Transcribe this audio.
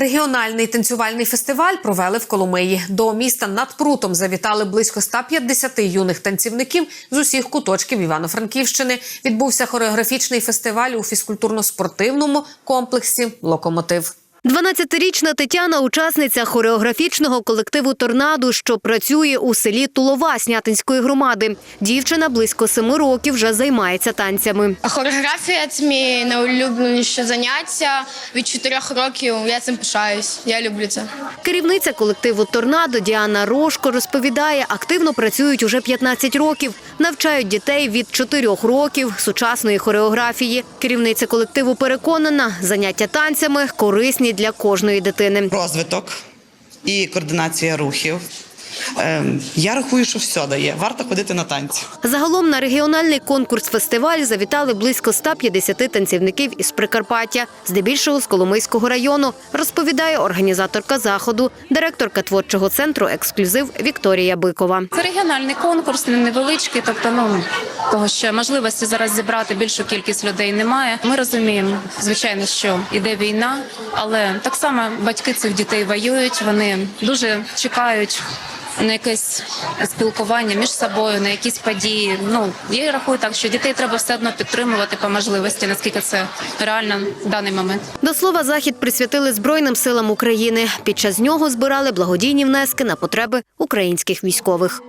Регіональний танцювальний фестиваль провели в Коломиї. До міста над прутом завітали близько 150 юних танцівників з усіх куточків Івано-Франківщини. Відбувся хореографічний фестиваль у фізкультурно-спортивному комплексі Локомотив. 12-річна Тетяна – учасниця хореографічного колективу «Торнадо», що працює у селі Тулова Снятинської громади. Дівчина близько семи років вже займається танцями. Хореографія це мій найулюбленіше заняття. Від чотирьох років я цим пишаюсь. Я люблю це. Керівниця колективу «Торнадо» Діана Рошко розповідає, активно працюють уже 15 років. Навчають дітей від 4 років сучасної хореографії. Керівниця колективу переконана, заняття танцями корисні для кожної дитини. розвиток і координація рухів. Ем, Я рахую, що все дає. Варто ходити на танці. Загалом на регіональний конкурс-фестиваль завітали близько 150 танцівників із Прикарпаття, здебільшого з Коломийського району, розповідає організаторка заходу, директорка творчого центру «Ексклюзив» Вікторія Бикова. Це регіональний конкурс, невеличкий, тобто ну того, що можливості зараз зібрати більшу кількість людей немає. Ми розуміємо, звичайно, що іде війна, але так само батьки цих дітей воюють. Вони дуже чекають. На якесь спілкування між собою, на якісь події. Ну я рахую так, що дітей треба все одно підтримувати по можливості, наскільки це реально в даний момент. До слова, захід присвятили Збройним силам України. Під час нього збирали благодійні внески на потреби українських військових.